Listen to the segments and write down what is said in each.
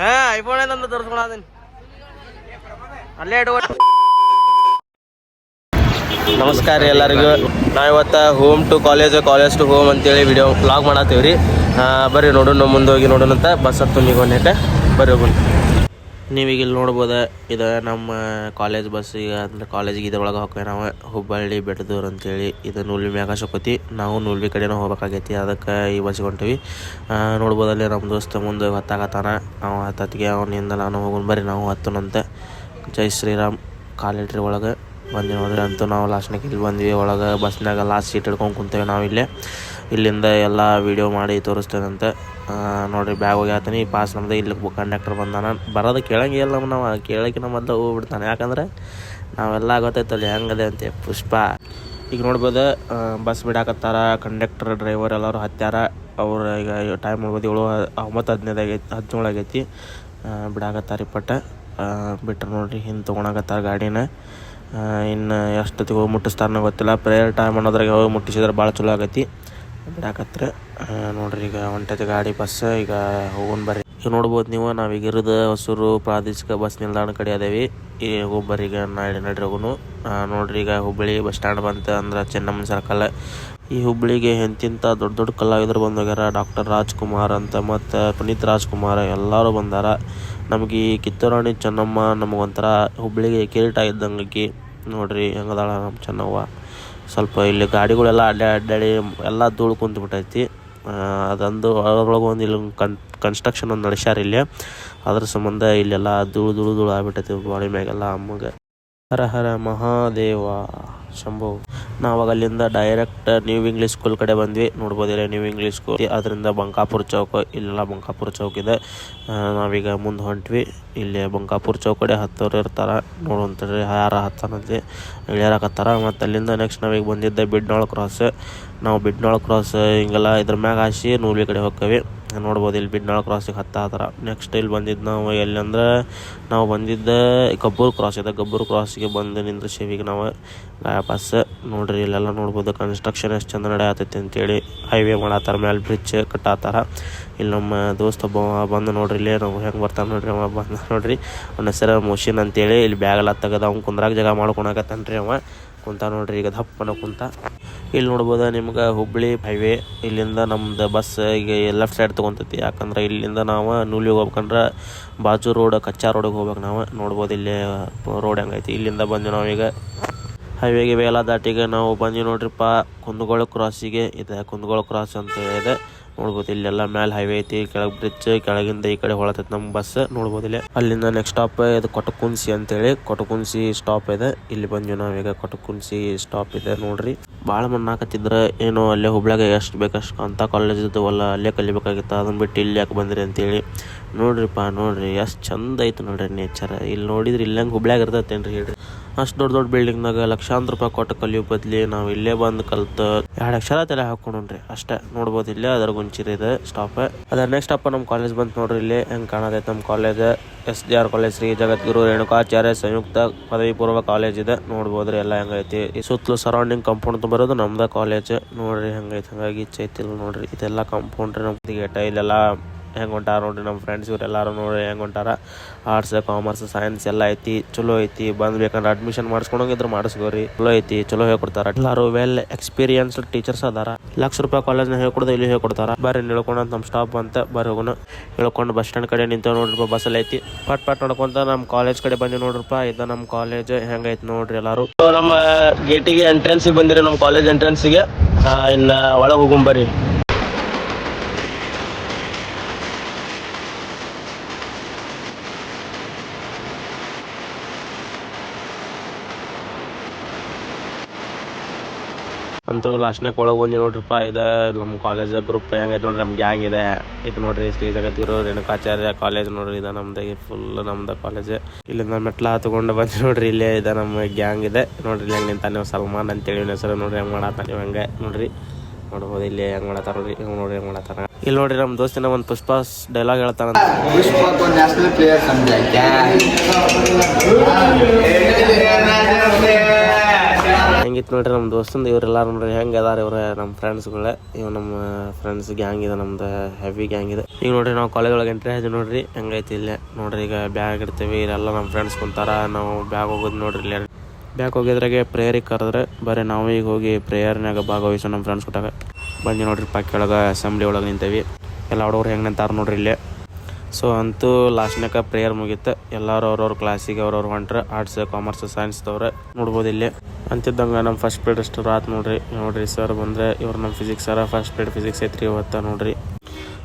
ಹಾ ಐಫೋನ್ ತೋರಿಸ್ಕೊಳತೀನಿ ಅಲ್ಲೇ ನಮಸ್ಕಾರ ರೀ ಎಲ್ಲರಿಗೂ. ಇವತ್ತು home to college college to home ಅಂತೇಳಿ ವಿಡಿಯೋ ವ್ಲಾಗ್ ಮಾಡತ್ತೀವಿ ರೀ ಬರ್ರಿ ನೋಡೋಣ ಮುಂದೆ ಹೋಗಿ ನೋಡೋಣಂತ. ಬಸ್ ಹತ್ತು ನಿಗೋನೈತೆ ಬರ್ರಿ ಹೋಗೋಣ. ನೀವೀಗ ಇಲ್ಲಿ ನೋಡ್ಬೋದು ಇದು ನಮ್ಮ ಕಾಲೇಜ್ ಬಸ್ ಈಗ ಅಂದ್ರೆ ಕಾಲೇಜಿಗೆ ಇದ್ರೊಳಗೆ ಹೋಗ್ತೇವೆ ನಾವು. ಹುಬ್ಬಳ್ಳಿ ಬೆಟ್ಟದೂರು ಅಂತೇಳಿ ಇದು ನೂಲ್ವಿ ಮ್ಯಾಗ ಶೋಕತಿ ನಾವು ನೂಲ್ವಿ ಕಡೆನೂ ಹೋಗ್ಬೇಕಾಗೈತಿ ಅದಕ್ಕೆ ಈ ಬಸ್ ಹೊಂಟಿವಿ. ನೋಡ್ಬೋದಲ್ಲಿ ನಮ್ಮ ದೋಸ್ತ ಮುಂದೆ ಹತ್ತಾಗತ್ತಾನ ನಾವು ಹತ್ತತ್ತಿಗೆ ಅವನಿಂದ ನಾನು ಹೋಗೋಣ ಬರ್ರಿ ನಾವು ಹತ್ತನಂತೆ. ಜೈ ಶ್ರೀರಾಮ್ ಕಾಲೇಟ್ರಿ ಒಳಗೆ. ಬಂದು ನೋಡ್ರಿ ಅಂತೂ ನಾವು ಲಾಸ್ಟ್ನಾಗ ಇಲ್ಲಿ ಬಂದ್ವಿ. ಒಳಗೆ ಬಸ್ನಾಗ ಲಾಸ್ಟ್ ಸೀಟ್ ಹಿಡ್ಕೊಂಡು ಕುಂತೇವೆ ನಾವು ಇಲ್ಲೇ ಇಲ್ಲಿಂದ ಎಲ್ಲ ವೀಡಿಯೋ ಮಾಡಿ ತೋರಿಸ್ತೇನಂತೆ. ಆ, ನೋಡ್ರಿ ಬ್ಯಾಗ್ ಹೋಗ್ಯಾತೀನಿ ಪಾಸ್ ನಮ್ದು ಇಲ್ಲಿ ಕಂಡಕ್ಟರ್ ಬಂದಾನ. ಬರೋದು ಕೇಳಂಗಿಲ್ಲ ನಮ್ಮ ನಾವು ಕೇಳೋಕಿನ ಮೊದಲು ಹೋಗ್ಬಿಡ್ತಾನೆ. ಯಾಕಂದ್ರೆ ನಾವೆಲ್ಲ ಗೊತ್ತೈತಲ್ಲ ಹೆಂಗದೆ ಅಂತೆ, ಪುಷ್ಪ. ಈಗ ನೋಡ್ಬೋದು ಬಸ್ ಬಿಡಾಕತ್ತಾರ ಕಂಡಕ್ಟರ್ ಡ್ರೈವರ್ ಎಲ್ಲರೂ ಹತ್ಯಾರ. ಅವ್ರು ಈಗ ಟೈಮ್ ನೋಡ್ಬೋದು ಏಳು, ಒಂಬತ್ತು, ಹದಿನೈದು ಆಗೈತಿ, ಹದಿನೇಳು ಆಗೈತಿ. ಬಿಡಾಕತ್ತಾರ ಇಪ್ಪಟ್ಟ. ಬಿಟ್ರೆ ನೋಡ್ರಿ, ಹಿಂದೆ ತೊಗೊಳಕತ್ತಾರ ಗಾಡಿನ. ಇನ್ನು ಎಷ್ಟೊತ್ತಿಗೆ ಹೋಗಿ ಮುಟ್ಟಿಸ್ತಾರನೋ ಗೊತ್ತಿಲ್ಲ. ಪ್ರೇಯರ್ ಟೈಮ್ ಅನ್ನೋದ್ರಾಗ ಹೋಗಿ ಮುಟ್ಟಿಸಿದ್ರೆ ಭಾಳ ಚಲೋ ಆಗೈತಿ. ಬಿಡಾಕತ್ರ ನೋಡ್ರಿ, ಈಗ ಹೊಂಟೈತೆ ಗಾಡಿ, ಬಸ್, ಈಗ ಹೋಗೋಣ ಬರ್ರಿ. ಈಗ ನೋಡ್ಬೋದು ನೀವು ನಾವೀಗ ಇರೋದು ಹೊಸೂರು ಪ್ರಾದೇಶಿಕ ಬಸ್ ನಿಲ್ದಾಣ ಕಡೆ ಅದೇವಿ. ಈಗ ಹೋಗ್ಬರ್ರಿ ಈಗ ನಾಳೆ ನಡ್ರಿ ಹೋಗೋನು ನೋಡ್ರಿ, ಈಗ ಹುಬ್ಬಳ್ಳಿ ಬಸ್ ಸ್ಟ್ಯಾಂಡ್ ಬಂತ ಅಂದ್ರೆ ಚೆನ್ನಮ್ಮನ ಸರ್ಕಲ್ ಈ ಹುಬ್ಬಳ್ಳಿಗೆ ಎಂತಿಂಥ ದೊಡ್ಡ ದೊಡ್ಡ ಕಲಾವಿದರು ಬಂದೋಗ್ಯಾರ. ಡಾಕ್ಟರ್ ರಾಜ್ಕುಮಾರ್ ಅಂತ, ಮತ್ತು ಪುನೀತ್ ರಾಜ್ಕುಮಾರ್ ಎಲ್ಲರೂ ಬಂದಾರ. ನಮಗೆ ಈ ಕಿತ್ತೂರಾಣಿ ಚೆನ್ನಮ್ಮ ನಮಗೊಂಥರ ಹುಬ್ಬಳ್ಳಿಗೆ ಕಿರೀಟ ಇದ್ದಂಗೆ ನೋಡ್ರಿ, ಹೆಂಗದಾಳ ನಮ್ಮ ಚೆನ್ನವ್ವ. ಸ್ವಲ್ಪ ಇಲ್ಲಿ ಗಾಡಿಗಳೆಲ್ಲ ಅಡ್ಡಾ ಅಡ್ಡಾಡಿ ಎಲ್ಲ ಧೂಳು ಕುಂತು ಬಿಟ್ಟೈತಿ. ಆ, ಅದೊಂದು ಅದ್ರೊಳಗೆ ಒಂದು ಇಲ್ಲಿ ಕನ್ ಕನ್ಸ್ಟ್ರಕ್ಷನ್ ಒಂದು ನಡೆಸ್ಯಾರ ಇಲ್ಲಿ. ಅದ್ರ ಸಂಬಂಧ ಇಲ್ಲೆಲ್ಲ ಧೂಳು ಧೂಳು ಧೂಳು ಆಗ್ಬಿಟ್ಟೈತಿ ಬಾಡಿ ಮ್ಯಾಗೆಲ್ಲ. ಅಮ್ಮಗೆ ಹರ ಹರ ಮಹಾದೇವ. ಶಂಭು. ನಾವಾಗ ಅಲ್ಲಿಂದ ಡೈರೆಕ್ಟ್ ನ್ಯೂ ಇಂಗ್ಲೀಷ್ ಸ್ಕೂಲ್ ಕಡೆ ಬಂದ್ವಿ. ನೋಡ್ಬೋದಿಲ್ಲ ನ್ಯೂ ಇಂಗ್ಲೀಷ್ ಸ್ಕೂಲ್ ಅದರಿಂದ ಬಂಕಾಪುರ ಚೌಕ, ಇಲ್ಲೆಲ್ಲ ಬಂಕಾಪುರ ಚೌಕ್ ಇದೆ. ನಾವೀಗ ಮುಂದೆ ಹೊಂಟ್ವಿ. ಇಲ್ಲಿ ಬಂಕಾಪುರ ಚೌಕ್ ಕಡೆ ಹತ್ತೋರು ಇರ್ತಾರ. ನೋಡುವಂತಾರೆ ಯಾರ ಹತ್ತಾನಂತೆ. ಇಳಿಯಾರಕತ್ತಾರ ಮತ್ತು ಅಲ್ಲಿಂದ ನೆಕ್ಸ್ಟ್ ನಾವೀಗ ಬಂದಿದ್ದೆ ಬಿಡ್ನಾಳ್ ಕ್ರಾಸ್ ನಾವು ಬಿಡ್ನಾಳ ಕ್ರಾಸ್ ಹಿಂಗೆಲ್ಲ ಇದ್ರ ಮ್ಯಾಗ ಹಾಸಿ ನೂಲಿ ಕಡೆ ಹೋಗ್ತೇವೆ ನೋಡ್ಬೋದು ಇಲ್ಲಿ ಬಿಡ್ನಾಳ ಕ್ರಾಸಿಗೆ ಹತ್ತಾತರ ನೆಕ್ಸ್ಟ್ ಇಲ್ಲಿ ಬಂದಿದ್ದು ನಾವು ಎಲ್ಲಿ ಅಂದ್ರೆ ನಾವು ಬಂದಿದ್ದ ಗಬ್ಬೂರು ಕ್ರಾಸ್ ಇದೆ. ಗಬ್ಬೂರು ಕ್ರಾಸಿಗೆ ಬಂದು ನಿಂದ್ರೆ ಶಿವಿಗೆ ನಾವು ಬಸ್ ನೋಡ್ರಿ ಇಲ್ಲೆಲ್ಲ ನೋಡ್ಬೋದು ಕನ್ಸ್ಟ್ರಕ್ಷನ್ ಎಷ್ಟು ಚಂದ ನಡೆಯತೈತಿ ಅಂತೇಳಿ ಹೈವೇ ಮಾಡತ್ತಾರ ಮೇಲೆ ಬ್ರಿಡ್ಜ್ ಕಟ್ಟಾತಾರ. ಇಲ್ಲಿ ನಮ್ಮ ದೋಸ್ತ ಒಬ್ಬ ಬಂದು ನೋಡ್ರಿ ಇಲ್ಲೇ ನಾವು ಹೆಂಗೆ ಬರ್ತಾನೆ ನೋಡ್ರಿ ಅವ ಬಂದ ನೋಡ್ರಿ. ಅವನ ಹೆಸರು ಮೋಶಿನ್ ಅಂತೇಳಿ ಇಲ್ಲಿ ಬ್ಯಾಗೆಲ್ಲ ತೆಗೆದು ಅವ್ನು ಕುಂದ್ರಾಗ ಜಾಗ ಮಾಡ್ಕೊಳಕತ್ತಾನ್ರಿ ಅವ. ಕುಂತ ನೋಡ್ರಿ, ಈಗ ದಪ್ಪನ ಕುಂತ. ಇಲ್ಲಿ ನೋಡ್ಬೋದು ನಿಮ್ಗೆ ಹುಬ್ಬಳ್ಳಿ ಹೈವೇ ಇಲ್ಲಿಂದ ನಮ್ದು ಬಸ್ ಈಗ ಲೆಫ್ಟ್ ಸೈಡ್ ತೊಗೊಂತೈತಿ. ಯಾಕಂದ್ರೆ ಇಲ್ಲಿಂದ ನಾವು ನೂಲಿಗೆ ಹೋಗ್ಬೇಕಂದ್ರೆ ಬಾಜು ರೋಡ್ ಕಚ್ಚಾ ರೋಡಿಗೆ ಹೋಗ್ಬೇಕು ನಾವು. ನೋಡ್ಬೋದು ಇಲ್ಲಿ ರೋಡ್ ಹೆಂಗೈತಿ ಇಲ್ಲಿಂದ ಬಂದು ನಾವೀಗ ಹೈವೇಗೆ ವೇಲಾ ದಾಟಿಗೆ ನಾವು ಬಂದ್ವಿ ನೋಡ್ರಿಪ್ಪ ಕುಂದಗೋಳ ಕ್ರಾಸಿಗೆ ಇದೆ ಕುಂದಗೋಳ ಕ್ರಾಸ್ ಅಂತ ಇದೆ. ನೋಡ್ಬೋದು, ಇಲ್ಲೆಲ್ಲ ಮ್ಯಾಲ ಹೈವೇ ಐತಿ, ಕೆಳಗ್ ಬ್ರಿಡ್ಜ್ ಕೆಳಗಿಂದ ಈ ಕಡೆ ಹೊಳತೈತಿ ನಮ್ಮ ಬಸ್ ನೋಡ್ಬೋದು ಇಲ್ಲಿ. ಅಲ್ಲಿಂದ ನೆಕ್ಸ್ಟ್ ಸ್ಟಾಪ್ ಇದು ಕೊಟಕುನ್ಸಿ ಅಂತೇಳಿ. ಕೊಟಕುನ್ಸಿ ಸ್ಟಾಪ್ ಇದೆ. ಇಲ್ಲಿ ಬಂದ್ವಿ ನಾವೀಗ ಕೊಟಕುನ್ಸಿ ಸ್ಟಾಪ್ ಇದೆ ನೋಡ್ರಿ. ಭಾಳ ಮಣ್ಣಾಕತ್ತಿದ್ರೆ ಏನೋ ಅಲ್ಲೇ ಹುಬ್ಳ್ಯಾಗ ಎಷ್ಟು ಬೇಕಷ್ಟು ಅಂತ ಕಾಲೇಜ್ ಇದ್ದವಲ್ಲ ಅಲ್ಲೇ ಕಲಿಬೇಕಾಗಿತ್ತು. ಅದನ್ನ ಬಿಟ್ಟು ಇಲ್ಲಿ ಯಾಕೆ ಬಂದ್ರಿ ಅಂತೇಳಿ. ನೋಡ್ರಿಪ್ಪ, ನೋಡ್ರಿ, ಎಷ್ಟು ಚಂದ ಐತೆ ನೋಡ್ರಿ ನೇಚರ್ ಇಲ್ಲಿ ನೋಡಿದ್ರೆ ಇಲ್ಲಂಗೆ ಹುಬ್ಳ್ಯಾಗ ಇರ್ತೈತೇನ್ರಿ ಹೇಳ್ರಿ. ಅಷ್ಟು ದೊಡ್ಡ ದೊಡ್ಡ ಬಿಲ್ಡಿಂಗ್ನಾಗ ಲಕ್ಷಾಂತರ ರೂಪಾಯಿ ಕೊಟ್ಟು ಕಲಿಯೋ ಬದ್ಲಿ ನಾವು ಇಲ್ಲೇ ಬಂದು ಕಲ್ತು ಎರಡು ಅಕ್ಷರ ತಲೆ ಹಾಕೊಂಡ್ರಿ ಅಷ್ಟೇ. ನೋಡ್ಬೋದು ಇಲ್ಲೇ ಅದರ ಗುಂಚಿರಿ ಇದೆ ಸ್ಟಾಪ್ ಅದ್ರ ನೆಕ್ಸ್ಟ್ ಅಪ್ಪ ನಮ್ಮ ಕಾಲೇಜ್ ಬಂತು ನೋಡ್ರಿ ಇಲ್ಲಿ, ಹೆಂಗೆ ಕಾಣತೈತೆ ನಮ್ಮ college S D R college Shri Jagadguru Renukacharya ಸಂಯುಕ್ತ ಪದವಿ ಪೂರ್ವ ಕಾಲೇಜ್ ಇದೆ. ನೋಡ್ಬೋದ್ರಿ ಎಲ್ಲ ಹೆಂಗೈತಿ ಈ ಸುತ್ತಲೂ ಸರೌಂಡಿಂಗ್ ಕಾಂಪೌಂಡ್ ಬರೋದು ನಮ್ದ ಕಾಲೇಜ್ ನೋಡ್ರಿ ಹೆಂಗೈತಿ ಹಂಗಾಗಿ ಚೈತಿಲ್ ನೋಡ್ರಿ. ಇದೆಲ್ಲ ಕಾಂಪೌಂಡ್ ಟೈಲ್ ಗೇಟ, ಇಲ್ಲೆಲ್ಲ ಹೆಂಗೆ ಹೊಂಟಾರ ನೋಡ್ರಿ ನಮ್ಮ ಫ್ರೆಂಡ್ಸ್ ಇವರೆಲ್ಲರೂ ನೋಡಿ ಹೆಂಗೆ ಹೊಂಟಾರ ಆರ್ಟ್ಸ್ ಕಾಮರ್ಸ್ ಸೈನ್ಸ್ ಎಲ್ಲ ಐತಿ, ಚಲೋ ಐತಿ. ಬಂದ್ ಬೇಕಂದ್ರೆ ಅಡ್ಮಿಷನ್ ಮಾಡಿಸ್ಕೊಂಡೋಗಿದ್ರೆ ಮಾಡಿಸ್ಕೋರಿ. ಚಲೋ ಐತಿ, ಚಲೋ ಹೇಳ್ಕೊಡ್ತಾರ. ಎಲ್ಲರೂ ವೆಲ್ ಎಕ್ಸ್ಪೀರಿಯನ್ಸ್ಡ್ ಟೀಚರ್ಸ್ ಅದಾರ. ಲಕ್ಷ ರೂಪಾಯಿ ಕಾಲೇಜ್ನ ಹೇಳ್ಕೊಡ್ದು, ಇಲ್ಲಿ ಹೇಳ್ಕೊಡ್ತಾರ. ಬರ್ರಿ ನಿಳ್ಕೊಂಡಂತ ನಮ್ಮ ಸ್ಟಾಪ್ ಅಂತ ಬರ್ರಿ ಹೋಗೋಣ. ಇಳ್ಕೊಂಡು ಬಸ್ ಸ್ಟ್ಯಾಂಡ್ ಕಡೆ ನಿಂತೇವೆ ಬಸ್ ಬಸ್ಸಲ್ಲಿ ಐತಿ. ಪಟ್ ಪಟ್ ನೋಡ್ಕೊಂತ ನಮ್ಮ ಕಾಲೇಜ್ ಕಡೆ ಬಂದಿ ನೋಡ್ರಪ್ಪ, ಇದ ನಮ್ಮ ಕಾಲೇಜ್ ಹೆಂಗೈತಿ ನೋಡ್ರಿ ಎಲ್ಲಾರು. ನಮ್ಮ ಗೇಟಿಗೆ ಎಂಟ್ರೆನ್ಸಿಗೆ ಬಂದಿರಿ, ನಮ್ಮ ಕಾಲೇಜ್ ಎಂಟ್ರೆನ್ಸಿಗೆ ಇಲ್ಲ ಒಳಗೆ ಹೋಗುಂಬರ್ರಿ ಅಂತೂ ಲಾಸ್ಟ್ನಾಗ ಒಳಗೆ ಬಂದು ನೋಡ್ರಿಪ್ಪ ಇದು ನಮ್ಮ ಕಾಲೇಜ್ ಗ್ರೂಪ್ ಹೆಂಗೈತೆ ನೋಡ್ರಿ, ನಮ್ ಗ್ಯಾಂಗ್ ಇದೆ. ಇದು ನೋಡ್ರಿ ಸ್ಟೇಜ್ ಆಗತ್ತಿರೋ ರೇಣುಕಾಚಾರ್ಯ ಕಾಲೇಜ್ ನೋಡ್ರಿ, ಇದು ನಮ್ದು ಫುಲ್ ನಮ್ದು ಕಾಲೇಜ್ ಇಲ್ಲಿಂದ ಮೆಟ್ಲ ತಗೊಂಡು ಬಂದು ನೋಡ್ರಿ, ಇಲ್ಲೇ ಇದೆ ನಮ್ಮ ಗ್ಯಾಂಗ್ ಇದೆ. ನೋಡ್ರಿ, ಇಲ್ಲಿ ನಿಂತಾನ ನಿಂತಾನೆ ಸಲ್ಮಾನ್ ಅಂತೇಳಿ ಹೆಸರು ನೋಡ್ರಿ, ಹೆಂಗ್ ಮಾಡತ್ತ ನೀವು ಹಂಗೆ ನೋಡ್ರಿ. ನೋಡ್ಬೋದು, ಇಲ್ಲಿ ಹೆಂಗ್ ಮಾಡತ್ತಾರ ನೋಡ್ರಿ ಹೆಂಗ್ ನೋಡ್ರಿ ಹೆಂಗ್ ಮಾಡತ್ತಾರ ಇಲ್ಲಿ ನೋಡ್ರಿ ನಮ್ಮ ದೋಸ್ತಿನ ಒಂದು ಪುಷ್ಪಾಸ್ ಡೈಲಾಗ್ ಹೇಳ್ತಾನ ಪ್ಲೇಯರ್ ಹೆಂಗಿತ್ತು ನೋಡ್ರಿ ನಮ್ಮ ದೋಸ್ತಂದು ಇವರೆಲ್ಲ ನೋಡ್ರಿ, ಹೆಂಗೆ ಅದಾರ ಇವ್ರ ನಮ್ಮ ಫ್ರೆಂಡ್ಸ್ಗಳ ಇವ್ ನಮ್ಮ ಫ್ರೆಂಡ್ಸ್ ಗ್ಯಾಂಗ್ ಇದೆ, ನಮ್ದು ಹೆವಿ ಗ್ಯಾಂಗ್ ಇದೆ. ಈಗ ನೋಡ್ರಿ, ನಾವು ಕಾಲೇಜ್ ಒಳಗೆ ಎಂಟ್ರಿ ಆಯ್ತು ನೋಡ್ರಿ, ಹೆಂಗೈತಿ ಇಲ್ಲೇ. ನೋಡ್ರಿ, ಈಗ ಬ್ಯಾಗ್ ಇಡ್ತೀವಿ, ಇಲ್ಲೆಲ್ಲ ನಮ್ಮ ಫ್ರೆಂಡ್ಸ್ ಕುಂತಾರ, ನಾವು ಬ್ಯಾಗ್ ಹೋಗೋದು ನೋಡ್ರಿ ಇಲ್ಲೇ. ಬ್ಯಾಗ್ ಹೋಗಿದ್ರಾಗೆ ಪ್ರೇಯರಿಗೆ ಕರೆದ್ರೆ, ಬರೀ ನಾವು ಈಗ ಹೋಗಿ ಪ್ರೇಯರ್ನಾಗ ಭಾಗವಹಿಸೋ ನಮ್ಮ ಫ್ರೆಂಡ್ಸ್ ಕೊಟ್ಟಾಗ. ಬಂದು ನೋಡ್ರಿ, ಪಕ್ಕ ಒಳಗೆ ಅಸೆಂಬ್ಲಿ ಒಳಗೆ ನಿಂತೇವಿ. ಎಲ್ಲ ಹುಡುಗರು ಹೆಂಗೆ ನಿಂತಾರ ನೋಡ್ರಿ ಇಲ್ಲೇ. ಸೊ ಅಂತೂ ಲಾಸ್ಟ್ನಾಗ ಪ್ರೇಯರ್ ಮುಗೀತು. ಎಲ್ಲರೂ ಅವ್ರವ್ರ ಕ್ಲಾಸಿಗೆ ಅವ್ರವ್ರು ಹೊಂಟ್ರೆ. ಆರ್ಟ್ಸ್ ಕಾಮರ್ಸ್ ಸೈನ್ಸ್ದವ್ರೆ ನೋಡ್ಬೋದು ಇಲ್ಲಿ. ಅಂತಿದ್ದಂಗೆ ನಮ್ಮ ಫಸ್ಟ್ ಪೀರಿಯಡ್ ಅಷ್ಟು ರಾತ್ ನೋಡ್ರಿ. ನೋಡ್ರಿ ಸರ್ ಬಂದರೆ ಇವ್ರು ನಮ್ಮ physics sir first period physics ಐತ್ರಿ ಇವತ್ತು ನೋಡ್ರಿ.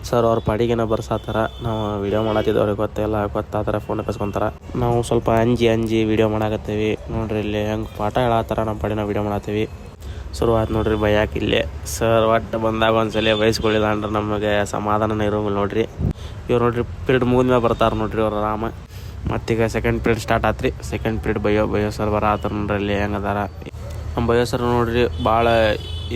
ಸರ್ ಅವ್ರ ಪಾಡಿಗೆನ ಬರ್ಸಾತಾರ. ನಾವು ವಿಡಿಯೋ ಮಾಡತ್ತಿದ್ದವ್ರಿಗೆ ಗೊತ್ತಿಲ್ಲ ಗೊತ್ತಾತರ ಫೋನ್ ಕಸ್ಕೊಂತಾರ ನಾವು ಸ್ವಲ್ಪ ಅಂಜಿ ಅಂಜಿ ವಿಡಿಯೋ ಮಾಡಾಕತ್ತೀವಿ. ನೋಡ್ರಿ ಇಲ್ಲಿ ಹೆಂಗೆ ಪಾಠ ಹೇಳತ್ತಾರ ನಮ್ಮ ಪಾಡಿನ ವಿಡಿಯೋ ಮಾಡತ್ತೀವಿ ಶುರುವಾತ್ ನೋಡ್ರಿ ಭಯಾಕ್ ಇಲ್ಲೇ. ಸರ್ ಒಟ್ಟು ಬಂದಾಗ ಒಂದ್ಸಲ ಬಯಸ್ಕೊಳ್ಳಿಲ್ಲ ಅಂದ್ರೆ ನಮಗೆ ಸಮಾಧಾನನೇ ಇರೋಂಗಿಲ್ಲ ನೋಡ್ರಿ. ಇವ್ರು ನೋಡ್ರಿ ಪೀರಿಯಡ್ ಮುಗಿದ್ಮೇಲೆ ಬರ್ತಾರೆ ನೋಡ್ರಿ ಅವ್ರು ಆರಾಮ ಮತ್ತೀಗ ಸೆಕೆಂಡ್ ಪೀರಿಯಡ್ ಸ್ಟಾರ್ಟ್ ಆತ್ರಿ. Second period bio bio sir ಬರ ಆತರ ನೋಡ್ರಿ ಅಲ್ಲಿ ಹೆಂಗದಾರ ನಮ್ಮ ಬಯೋ ಸರ್ ನೋಡ್ರಿ ಭಾಳ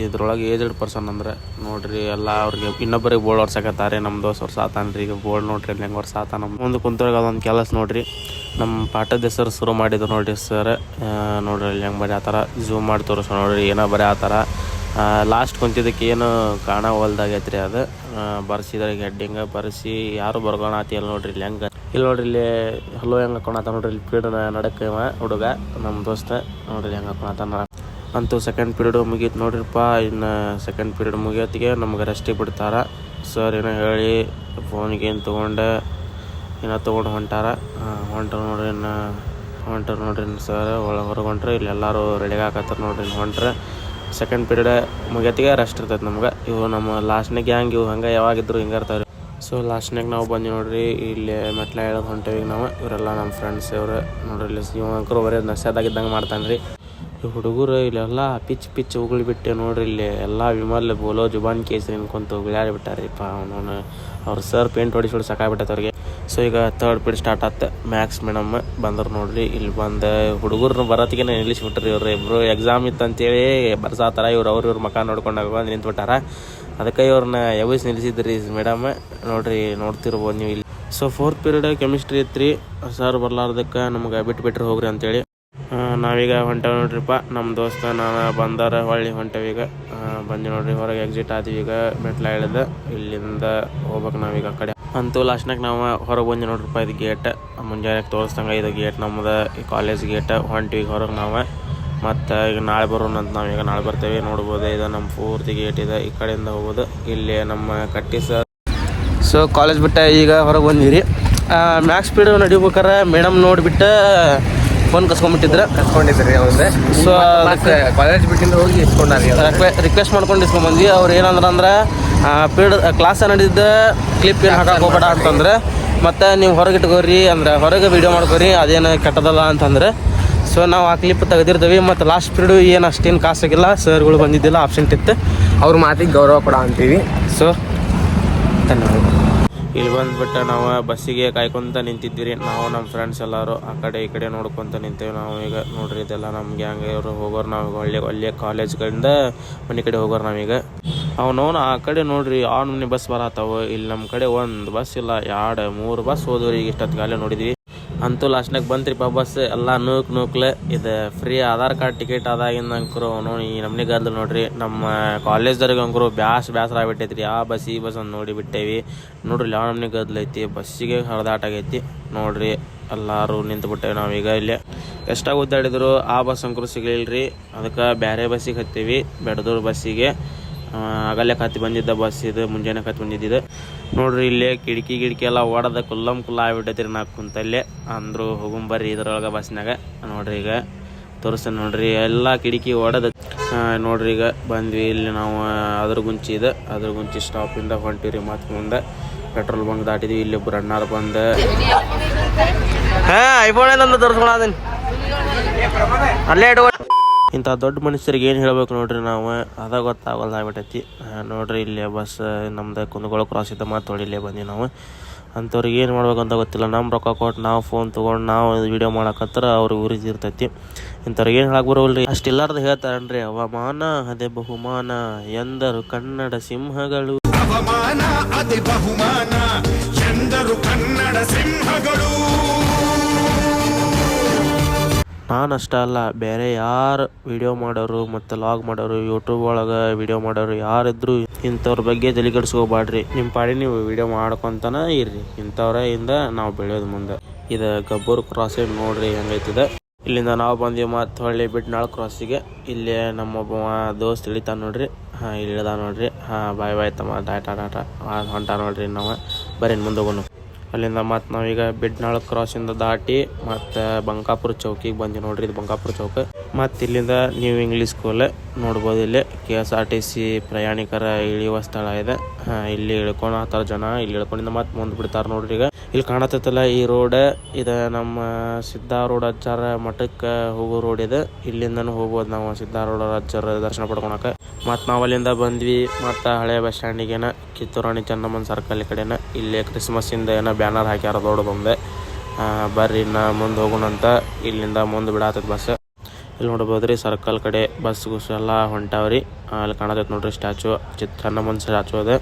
ಇದ್ರೊಳಗೆ ಏಜ್ಡ್ ಪರ್ಸನ್ ಅಂದ್ರೆ ನೋಡ್ರಿ ಎಲ್ಲ ಅವ್ರಿಗೆ ಇನ್ನೊಬ್ಬರಿಗೆ ಬೋರ್ಡ್ ಹೊರ್ಸಕತ್ತಾರೆ ನಮ್ಮ ದೋಸ್ತ್ ವರ್ಷ ಆತಾನ್ರಿ ಈಗ ಬೋರ್ಡ್ ನೋಡ್ರಿ ಅಲ್ಲಿ ಹೆಂಗೆ ವರ್ಷ ಆತ ನಮ್ಮ ಮುಂದೆ ಕುಂತವ್ರಿಗೆ ಅದೊಂದು ಕೆಲಸ ನೋಡ್ರಿ. ನಮ್ಮ ಪಾಠದ ಹೆಸರು ಶುರು ಮಾಡಿದ್ರು ನೋಡ್ರಿ ಸರ್ ನೋಡ್ರಿ ಅಲ್ಲಿ ಹೆಂಗೆ ಬರೀ ಆತರ ಝೂಮ್ ಮಾಡಿ ತೋರಿಸ್ ನೋಡ್ರಿ ಏನೋ ಬರೀ ಆತರ ಲಾಸ್ಟ್ ಕುಂತಿದ್ದಕ್ಕೆ ಏನು ಕಾಣವಲ್ದಾಗೈತ್ರಿ ಅದು. ಬರ್ಸಿದ್ರೆ ಹೆಡ್ಡಿಂಗ ಬರ್ಸಿ, ಯಾರು ಬರ್ಗೋಣ ಆತಿಯಲ್ಲ ನೋಡ್ರಿ ಇಲ್ಲಿ ಹೆಂಗ. ಇಲ್ಲಿ ನೋಡ್ರಿ ಇಲ್ಲಿ ಹಲೋ ಹೆಂಗೆ ಹಾಕೊಳತ್ತ ನೋಡ್ರಿ, ಇಲ್ಲಿ ಪೀಡ್ ನಡಕ್ಕೆ ಹುಡುಗ ನಮ್ಮ ದೋಸ್ತ. ನೋಡ್ರಿ ಹೆಂಗೆ ಕೊಣಾತ ಅಂತೂ ಸೆಕೆಂಡ್ ಪೀರಿಯಡ್ ಮುಗೀತು ನೋಡ್ರಿಪ್ಪ, ಇನ್ನು ಸೆಕೆಂಡ್ ಪೀರಿಯಡ್ ಮುಗಿಯೋತ್ತಿಗೆ ನಮ್ಗೆ ರೆಸ್ಟಿಗೆ ಬಿಡ್ತಾರ. ಸರ್ ಏನೋ ಹೇಳಿ ಫೋನ್ ಏನು ತೊಗೊಂಡು, ಏನೋ ತೊಗೊಂಡು ಹೊಂಟಾರ. ಹೊಂಟ್ರ ನೋಡ್ರಿ ಇನ್ನು, ಹೊಂಟ್ರ ನೋಡ್ರಿ ಸರ್ ಒಳಗೆ ಹೊರಗೆ ಇಲ್ಲಿ ಎಲ್ಲರೂ ರೆಡಿಗೆ ಹಾಕತ್ತಾರ ನೋಡ್ರಿ ಹೊಂಟ್ರೆ. ಸೆಕೆಂಡ್ ಪೀರಿಯಡ್ ಮುಗಿಯತ್ತಿಗೆ ರೆಸ್ಟ್ ಇರ್ತೈತೆ ನಮ್ಗೆ. ಇವು ನಮ್ಮ ಲಾಸ್ಟ್ನಾಗ ಗ್ಯಾಂಗ್ ಇವು, ಹಂಗೆ ಯಾವಾಗಿದ್ರು ಹಿಂಗೆ ಇರ್ತಾವ್ರಿ ಸೊ ಲಾಸ್ಟ್ನಾಗ ನಾವು ಬಂದು ನೋಡ್ರಿ, ಇಲ್ಲಿ ಮೆಟ್ಲ ಹೇಳೋದು ಹೊಂಟೇವಿ ನಾವು. ಇವರೆಲ್ಲ ನಮ್ಮ ಫ್ರೆಂಡ್ಸ್ ಇವರು ನೋಡ್ರಿ, ಇಲ್ಲಿ ಇವ ಅಂಕರು ಬರೀ ನಶೆದಾಗಿದ್ದಂಗೆ ಮಾಡ್ತಾನೆ ರೀ ಹುಡುಗರು ಇಲ್ಲೆಲ್ಲ ಪಿಚ್ ಪಿಚ್ ಬಿಟ್ಟೆ ನೋಡ್ರಿ ಇಲ್ಲಿ ಎಲ್ಲ ವಿಮಲ್, ಬೋಲೋ, ಜುಬಾನ್, ಕೇಸರಿ ಅನ್ಕೊಂತ ಉಗುಳಾಡಿ ಬಿಟ್ಟಾರಿಪ್ಪ ಅವನು ಅವ್ರ ಸರ್ ಪೇಂಟ್ ಹೊಡಿಸಿ ಹೊಡಿ ಸಾಕಾಗ್ಬಿಟ್ಟೈತೆ ಅವ್ರಿಗೆ. ಸೊ ಈಗ ತರ್ಡ್ ಪೀರಿಯಡ್ ಸ್ಟಾರ್ಟ್ ಆತ. ಮ್ಯಾಕ್ಸ್ ಮೇಡಮ್ ಬಂದರು ನೋಡ್ರಿ. ಇಲ್ಲಿ ಬಂದು ಹುಡುಗರು ಬರೋತ್ತಿಗೆ ನಿಲ್ಲಿಸ್ಬಿಟ್ರಿ ಇವ್ರ. ಇಬ್ರು ಎಕ್ಸಾಮ್ ಇತ್ತು ಅಂತೇಳಿ ಬರ್ಸಾತಾರ. ಇವ್ರು ಅವ್ರ ಇವ್ರ ಮಕ ನೋಡ್ಕೊಂಡಾಗ ಬಂದು ನಿಂತ್ಬಿಟ್ಟಾರ. ಅದಕ್ಕೆ ಇವ್ರನ್ನ ಯಾವಸ್ ನಿಲ್ಲಿಸಿದ್ರಿ ಮೇಡಮ್ ನೋಡ್ರಿ, ನೋಡ್ತಿರ್ಬೋದು ನೀವು ಇಲ್ಲಿ. ಸೊ ಫೋರ್ತ್ ಪೀರಿಯಡ್ ಕೆಮಿಸ್ಟ್ರಿ ಇತ್ತು ಸರ್ ಬರ್ಲಾರ್ದಕ್ಕೆ ನಮ್ಗೆ ಬಿಟ್ಟು ಬಿಟ್ರಿ ಹೋಗ್ರಿ ಅಂತೇಳಿ. ನಾವೀಗ ಹೊಂಟೇವೆ ನೋಡ್ರಿಪ್ಪ ನಮ್ಮ ದೋಸ್ತ ನಾನು ಬಂದಾರ ಹೊಳ್ಳಿ ಹೊಂಟೇವೀಗ ಬಂದು ನೋಡ್ರಿ, ಹೊರಗೆ ಎಕ್ಸಿಟ್ ಆದ್ವಿ ಈಗ ಮೆಟ್ಲ ಇಳಿದ ಇಲ್ಲಿಂದ ಹೋಗ್ಬೇಕು ನಾವೀಗ ಆ ಕಡೆ. ಅಂತೂ ಲಾಸ್ಟ್ನಾಗ ನಾವು ಹೊರಗೆ ಬಂದು ನೋಡ್ರಿಪ್ಪ ಇದು ಗೇಟ್ ಮುಂಜಾನೆ ತೋರಿಸ್ದಂಗೆ ಇದು ಗೇಟ್ ನಮ್ಮದು ಕಾಲೇಜ್ ಗೇಟ್ ಹೊಂಟಿವಿ ಹೊರಗೆ ನಾವು. ಮತ್ತು ಈಗ ನಾಳೆ ಬರೋಣ ಅಂತ ನಾವೀಗ ನಾಳೆ ಬರ್ತೇವೆ, ನೋಡ್ಬೋದು ಇದು ನಮ್ಮ ಪೂರ್ತಿ ಗೇಟ್ ಇದೆ. ಈ ಕಡೆಯಿಂದ ಹೋಗೋದು, ಇಲ್ಲಿ ನಮ್ಮ ಕಟ್ಟಿ ಸರ್ ಸೊ ಕಾಲೇಜ್ ಬಿಟ್ಟ ಈಗ ಹೊರಗೆ ಬಂದಿರಿ ಮ್ಯಾಕ್ಸ್ ಸ್ಪೀಡ್ ನಡಿಬೇಕಾರೆ ಮೇಡಮ್ ನೋಡಿಬಿಟ್ಟು ಫೋನ್ ಕಸ್ಕೊಂಡ್ಬಿಟ್ಟಿದ್ರೆ. ಕಸ್ಕೊಂಡಿದ್ರಿ ಅವ್ರೆ ಸೊ ಅದಕ್ಕೆ ಕಾಲೇಜ್ ಬಿಟ್ಟಿಂದ ಹೋಗಿ ಇಸ್ಕೊಂಡಾರಿ ರಿಕ್ವೆಸ್ಟ್ ಮಾಡ್ಕೊಂಡು ಇಸ್ಕೊಂಡ್ಬಂದ್ವಿ ಅವ್ರು ಏನಂದ್ರೆ ಅಂದ್ರೆ ಪೀಡ್ ಕ್ಲಾಸ್ ನಡೆದಿದ್ದ ಕ್ಲಿಪ್ ಏನು ಹಾಕಕ್ಕೆ ಹೋಗ್ಬೇಡ ಅಂತಂದ್ರೆ ಮತ್ತು ನೀವು ಹೊರಗೆ ಇಟ್ಕೋರಿ ಅಂದ್ರೆ ಹೊರಗೆ ವಿಡಿಯೋ ಮಾಡ್ಕೋರಿ ಅದೇನು ಕೆಟ್ಟದಲ್ಲ ಅಂತಂದ್ರೆ. ಸೊ ನಾವು ಆ ಕ್ಲಿಪ್ ತೆಗೆದಿರ್ತೀವಿ ಮತ್ತು ಲಾಸ್ಟ್ ಪೀರಿಯಡು ಏನು ಅಷ್ಟೇನು ಕಾಸಾಗಿಲ್ಲ ಸರ್ಗಳು ಬಂದಿದ್ದಿಲ್ಲ ಆಪ್ಷನ್ ಇತ್ತು. ಅವ್ರ ಮಾತಿಗೆ ಗೌರವ ಕೊಡ ಅಂತೀವಿ. ಸೊ ಧನ್ಯವಾದ ಇಲ್ಲಿ ಬಂದ್ಬಿಟ್ಟ ನಾವು ಬಸ್ಸಿಗೆ ಕಾಯ್ಕೊಂತ ನಿಂತಿದ್ವಿ ರೀ ನಾವು ನಮ್ಮ ಫ್ರೆಂಡ್ಸ್ ಎಲ್ಲರೂ ಆ ಕಡೆ ಈ ಕಡೆ ನೋಡ್ಕೊಂತ ನಿಂತೇವೆ. ನಾವು ಈಗ ನೋಡ್ರಿ ಇದೆಲ್ಲ ನಮ್ಮ ಗ್ಯಾಂಗ್ ಇವರು ಹೋಗೋರು ನಾವು ಒಳ್ಳೆ ಒಳ್ಳೆ ಕಾಲೇಜ್ಗಳಿಂದ ಮನೆ ಕಡೆ ಹೋಗೋರು ನಾವೀಗ. ಅವನವನು ಆ ಕಡೆ ನೋಡ್ರಿ ಆನ್ ಮನೆ ಬಸ್ ಬರತ್ತಾವ ಇಲ್ಲಿ ನಮ್ಮ ಕಡೆ ಒಂದು ಬಸ್ ಇಲ್ಲ. ಎರಡು, ಮೂರು ಬಸ್ ಹೋದ್ವಿ ಈಗ ಇಷ್ಟೊತ್ತಿಗಾಲೇ ನೋಡಿದ್ವಿ. ಅಂತೂ ಲಾಸ್ಟ್ನಾಗ ಬಂತ್ರಿಪ್ಪ ಬಸ್ ಎಲ್ಲ ನೂಕ್ ನೂಕ್ಲೆ. ಇದು ಫ್ರೀ ಆಧಾರ್ ಕಾರ್ಡ್ ಟಿಕೆಟ್ ಅದಾಗಿಂದ ಅಂಕರು ನೋಡಿ, ಈ ನಮ್ನಿ ಗದ್ಲು ನೋಡ್ರಿ. ನಮ್ಮ ಕಾಲೇಜ್ದವ್ರಿಗೆ ಅಂಕರು ಬ್ಯಾಸ್ ಬ್ಯಾಸರ ಆಗ್ಬಿಟ್ಟೈತ್ರಿ. ಆ ಬಸ್ ಈ ಬಸ್ ಅಂತ ನೋಡಿ ಬಿಟ್ಟೇವಿ. ನೋಡ್ರಿ, ಯಾವ ನಮ್ಮನೆ ಗದ್ಲು ಐತಿ. ಬಸ್ಸಿಗೆ ಹರಿದಾಟ ಆಗೈತಿ. ನೋಡ್ರಿ, ಎಲ್ಲರೂ ನಿಂತು ಬಿಟ್ಟೇವಿ ನಾವೀಗ ಇಲ್ಲಿ. ಎಷ್ಟಾಗಿ ಉದ್ದಾಡಿದ್ರು, ಆ ಬಸ್ ಅಂಕರು ರೀ ಅದಕ್ಕೆ ಬೇರೆ ಬಸ್ಸಿಗೆ ಹತ್ತೀವಿ. ಬೆಡದೂರು ಬಸ್ಸಿಗೆ ಆ, ಆಗಲ್ಲೇ ಕತ್ತಿ ಬಂದಿದ್ದ ಬಸ್ ಇದು ಮುಂಜಾನೆ ಕತ್ತಿ ಬಂದಿದ್ದಿದ್ದು ನೋಡ್ರಿ ಇಲ್ಲೇ ಕಿಟಕಿ ಗಿಡಕಿ ಎಲ್ಲ ಓಡದ ಕುಲ್ಲಂ ಕುಲ್ಲ ಆಗ್ಬಿಟ್ಟೈತ್ರಿ ನಾ ಕುಂತಲ್ಲೇ ಅಂದರು ಹೋಗುಂಬರ್ರಿ ಇದ್ರೊಳಗೆ ಬಸ್ನಾಗ ನೋಡ್ರಿ ಈಗ ತೋರಿಸ್ತೇನೆ ನೋಡ್ರಿ ಎಲ್ಲ ಕಿಟಕಿ ಓಡದ ನೋಡ್ರಿ ಈಗ ಬಂದ್ವಿ ಇಲ್ಲಿ ನಾವು ಅದ್ರ ಗುಂಚಿ ಇದೆ. ಅದ್ರ ಗುಂಚಿ ಸ್ಟಾಪಿಂದ ಹೊಂಟಿವ್ರಿ ಮತ್ತೆ ಮುಂದೆ. ಪೆಟ್ರೋಲ್ ಬಂಕ್ ದಾಟಿದ್ವಿ ಇಲ್ಲಿ ಒಬ್ರು ಅಣ್ಣಾರು ಬಂದು. ಹಾ ಐಫೋನ್ ತೋರಿಸ್ಕೊಳ ಅದನ್ನ ಅಲ್ಲೇ ಇಟ್ಕೊ ಇಂಥ ದೊಡ್ಡ ಮನುಷ್ಯರಿಗೆ ಏನು ಹೇಳ್ಬೇಕು ನೋಡ್ರಿ ನಾವು? ಅದ ಗೊತ್ತಾಗಲ್ಲ ನೋಡ್ರಿ ಇಲ್ಲಿ ಬಸ್, ನಮ್ದು ಕುಂದಗೋಳ ಕ್ರಾಸ್ ಇದ್ದ ಮಾತು ಹೊಡಿಲೇ ಬಂದಿವಿ ನಾವು. ಅಂಥವ್ರಿಗೆ ಏನು ಮಾಡ್ಬೇಕಂತ ಗೊತ್ತಿಲ್ಲ. ನಮ್ಮ ರೊಕ್ಕ ಕೊಟ್ಟು ನಾವು ಫೋನ್ ತೊಗೊಂಡು, ನಾವು ವಿಡಿಯೋ ಮಾಡಕತ್ರ ಅವ್ರಿಗೆ ಉರಿದು ಇರ್ತೈತಿ. ಇಂಥವ್ರಿಗೆ ಏನು ಹೇಳಕ್ಕೆ ಬರೋಲ್ರಿ ಅಷ್ಟಿಲ್ಲಾರ್ದು ಹೇಳ್ತಾರನ್ರಿ? ಅವಮಾನ, ಅದೇ ಬಹುಮಾನ. ಎಂದರು ಕನ್ನಡ ಸಿಂಹಗಳು. ಅವಮಾನ, ಅದೇ ಬಹುಮಾನ. ನಾನು ಅಷ್ಟೇ ಅಲ್ಲ, ಬೇರೆ ಯಾರು ವಿಡಿಯೋ ಮಾಡೋರು ಮತ್ತು ಲಾಗ್ ಮಾಡೋರು ಯೂಟ್ಯೂಬ್ ಒಳಗೆ ವಿಡಿಯೋ ಮಾಡೋರು ಯಾರಿದ್ರು ಇಂಥವ್ರ ಬಗ್ಗೆ ತಲೆ ನಿಮ್ಮ ಪಾಡಿ ನೀವು ವಿಡಿಯೋ ಮಾಡ್ಕೊತಾನೆ ಇರ್ರಿ. ಇಂಥವ್ರ ಇಂದ ನಾವು ಬೆಳೆಯೋದು ಮುಂದೆ. ಇದು ಗಬ್ಬೂರ್ ಕ್ರಾಸಿಂಗ್ ನೋಡ್ರಿ ಹೆಂಗೈತಿದೆ? ಇಲ್ಲಿಂದ ನಾವು ಬಂದೀವಿ ಮತ್ತು ಹೊಳ್ಳಿ ಬಿಟ್ನಾಳ್ ಕ್ರಾಸಿಗೆ ಇಲ್ಲಿ ನಮ್ಮೊಬ್ಬ ದೋಸ್ತ್ ಇಳಿತಾನೆ ನೋಡ್ರಿ. ಹಾಂ ಇಳ್ದ ನೋಡ್ರಿ. ಹಾಂ, ಬಾಯ್ ಬಾಯ್ ತಮ್ಮ, ಟಾಟಾ ಟಾಟಾ. ಹೊಂಟ ನೋಡ್ರಿ ನಾವು ಬರೀ ಮುಂದೆ ಹೋಗೋಣ ಅಲ್ಲಿಂದ ಮತ್ತು ನಾವೀಗ ಕ್ರಾಸ್ ಕ್ರಾಸಿಂದ ದಾಟಿ ಮತ್ತೆ ಬಂಕಾಪುರ ಚೌಕಿಗೆ ಬಂದ್ವಿ ನೋಡ್ರಿ ಇದು ಬಂಕಾಪುರ ಚೌಕ. ಮತ್ತೆ ಇಲ್ಲಿಂದ ನ್ಯೂ ಇಂಗ್ಲೀಷ್ ಸ್ಕೂಲ್ ನೋಡ್ಬೋದು ಇಲ್ಲಿ. K S R T C ಪ್ರಯಾಣಿಕರ ಇಳಿಯುವ ಸ್ಥಳ ಇದೆ. ಇಲ್ಲಿ ಇಲ್ಲಿ ಇಳ್ಕೊಳತ್ತಾರ ಜನ ಇಲ್ಲಿ ಇಳ್ಕೊಂಡಿಂದ ಮತ್ತೆ ಮುಂದೆ ಬಿಡ್ತಾರೆ ನೋಡ್ರಿ ಈಗ. ಇಲ್ಲಿ ಕಾಣತ್ತಲ್ಲ ಈ ರೋಡ್, ಇದು ನಮ್ಮ ಸಿದ್ಧಾರೂಢ ಅಜ್ಜಾರ ಮಠಕ್ಕೆ ಹೋಗೋ ರೋಡ್ ಇದೆ. ಇಲ್ಲಿಂದನೂ ಹೋಗ್ಬೋದು ನಾವು ಸಿದ್ಧಾ ರೋಡ್ ಅಜ್ಜಾರ ದರ್ಶನ ಪಡ್ಕೊಳಕ್ಕೆ. ಮತ್ತು ನಾವು ಅಲ್ಲಿಂದ ಬಂದ್ವಿ. ಮತ್ತು ಹಳೆ ಬಸ್ ಸ್ಟ್ಯಾಂಡಿಗೇನ ಕಿತ್ತೂರಾಣಿ ಚೆನ್ನಮ್ಮನ ಸರ್ಕಲ್ ಕಡೆನ ಇಲ್ಲೇ ಕ್ರಿಸ್ಮಸ್ಸಿಂದ ಏನೋ ಬ್ಯಾನರ್ ಹಾಕ್ಯಾರ ದೊಡ್ಡದೊಂದೆ ಬರ್ರಿ ಇನ್ನು ಮುಂದೆ ಹೋಗೋಣಂತ ಇಲ್ಲಿಂದ ಮುಂದೆ ಬಿಡಾತದ ಬಸ್ ಇಲ್ಲಿ ನೋಡ್ಬೋದು ರೀ ಸರ್ಕಲ್ ಕಡೆ ಬಸ್ ಗುಸ್ ಎಲ್ಲ ಹೊಂಟಾವ್ರಿ. ಅಲ್ಲಿ ಕಾಣತೈತೆ ನೋಡ್ರಿ ಸ್ಟ್ಯಾಚು ಚಿತ್ ಚೆನ್ನಮ್ಮನ ಸ್ಟ್ಯಾಚು ಅದ.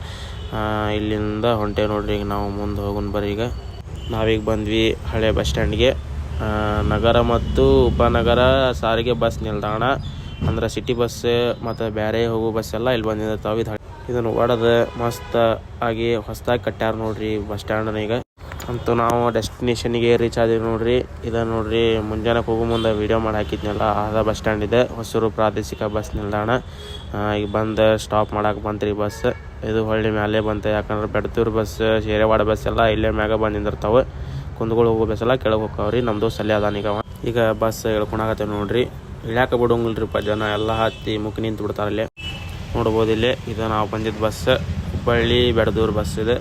ಇಲ್ಲಿಂದ ಹೊಂಟೆ ನೋಡ್ರಿ ಈಗ ನಾವು ಮುಂದೆ ಹೋಗೋಣ ಬರ್ರಿ ಈಗ. ನಾವೀಗ ಬಂದ್ವಿ ಹಳೆ ಬಸ್ ಸ್ಟ್ಯಾಂಡ್ಗೆ ನಗರ ಮತ್ತು ಉಪನಗರ ಸಾರಿಗೆ ಬಸ್ ನಿಲ್ದಾಣ. ಅಂದ್ರೆ ಸಿಟಿ ಬಸ್ ಮತ್ತು ಬೇರೆ ಹೋಗೋ ಬಸ್ ಎಲ್ಲ ಇಲ್ಲಿ ಬಂದಿರ್ತಾವೆ ಇದು ಇದನ್ನು ಒಡೆದು ಮಸ್ತ್ ಆಗಿ ಹೊಸದಾಗಿ ಕಟ್ಟ್ಯಾರ ನೋಡ್ರಿ ಬಸ್ ಸ್ಟ್ಯಾಂಡ್ ಈಗ. ಅಂತೂ ನಾವು ಡೆಸ್ಟಿನೇಷನ್ಗೆ ರೀಚ್ ಆದೀವಿ ನೋಡ್ರಿ. ಇದ ನೋಡ್ರಿ ಮುಂಜಾನೆ ಹೋಗೋ ಮುಂದೆ ವಿಡಿಯೋ ಮಾಡಿ ಹಾಕಿದ್ನಲ್ಲ ಅದ ಬಸ್ ಸ್ಟ್ಯಾಂಡ್ ಇದೆ. ಹೊಸೂರು ಪ್ರಾದೇಶಿಕ ಬಸ್ ನಿಲ್ದಾಣ. ಈಗ ಬಂದು ಸ್ಟಾಪ್ ಮಾಡಕ್ಕೆ ಬಂತ್ರಿ ಬಸ್ ಇದು ಹೊಳ್ಳಿ ಮ್ಯಾಲೆ ಬಂತು. ಯಾಕಂದ್ರೆ ಬೆಡ್ತೂರು ಬಸ್ ಶೇರೇವಾಡ ಬಸ್ ಎಲ್ಲ ಇಲ್ಲೇ ಮ್ಯಾಗ ಬಂದು ನಿಂದಿರ್ತಾವೆ ಕುಂದಗಳು ಹೋಗೋ ಬಸ್ ಎಲ್ಲ ಕೆಳಗೆ ಹೋಗ್ತಾವ್ರಿ ನಮ್ಮ ದೋಸ್ತ್ ಅಲ್ಲೇ ಅದಾನ ಈಗ ಅವ. ಈಗ ಬಸ್ ಹೇಳ್ಕೊಂಡಾಗತ್ತೆ ನೋಡ್ರಿ. ಇಳ್ಯಾಕ ಬಿಡೋಂಗಿಲ್ರಿಪ್ಪ ಜನ ಎಲ್ಲ ಹತ್ತಿ ಮುಖ ನಿಂತು ಬಿಡ್ತಾರೆ ಇಲ್ಲಿ ನೋಡ್ಬೋದು ಇಲ್ಲಿ, ಇದು ನಾವು ಬಂದಿದ್ದ ಬಸ್ ಹುಬ್ಬಳ್ಳಿ ಬೆಡದೂರು ಬಸ್ ಇದೆ.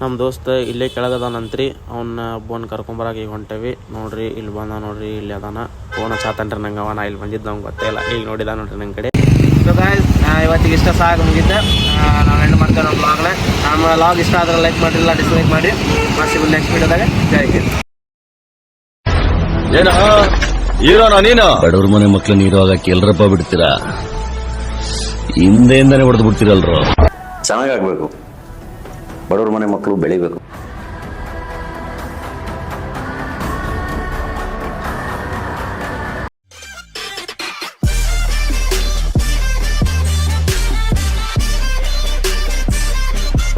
ನಮ್ಮ ದೋಸ್ತ ಇಲ್ಲೇ ಕೆಳಗದಾನಂತ್ರಿ ಅವನ್ನ ಬೋನ್ ಕರ್ಕೊಂಬರಾಗಿ ಈಗ ಹೊಂಟೇವಿ. ನೋಡ್ರಿ, ಇಲ್ಲಿ ಬಂದ ನೋಡ್ರಿ, ಇಲ್ಲಿ ಅದಾನ. ಫೋನ್ ಚಾತನ್ರಿ ನಂಗೆ ಅವ ನಾ ಇಲ್ಲಿ ಬಂದಿದ್ದ ನಂಗೆ ಗೊತ್ತೇ ಇಲ್ಲ. ಇಲ್ಲಿ ನೋಡಿದ ನೋಡ್ರಿ ನನ್ನ ಕಡೆ. ಇವತ್ತಿಗೆ ಇಷ್ಟ ಸಾಕು ಮುಗಿದ್ದೆ ನಾವು ಎಂಡ್ ಮಾಡ್ತೇವೆ ನಮ್ಮ ಬ್ಲಾಗ್ನ ನಮ್ಮ ಲಾಗ್ ಇಷ್ಟ ಆದ್ರೆ ಲೈಕ್ ಮಾಡಿ ಇಲ್ಲ ಡಿಸ್ಲೈಕ್ ಮಾಡಿ ಮತ್ತೆ ನೆಕ್ಸ್ಟ್ ವಿಡಿಯೋದಾಗ ಜೈ ಏನ? ಹೀರೋನ ನೀನು? ಬಡವ್ರ ಮನೆ ಮಕ್ಳು ನೀರು ಆಗಕ್ಕೆ ಎಲ್ರಪ್ಪ ಬಿಡ್ತೀರಾ? ಹಿಂದೆಯಿಂದಾನೆ ಹೊಡೆದು ಬಿಡ್ತೀರಲ್ರು? ಚೆನ್ನಾಗಾಗ್ಬೇಕು. ಬಡವ್ರ ಮನೆ ಮಕ್ಕಳು ಬೆಳಿಬೇಕು.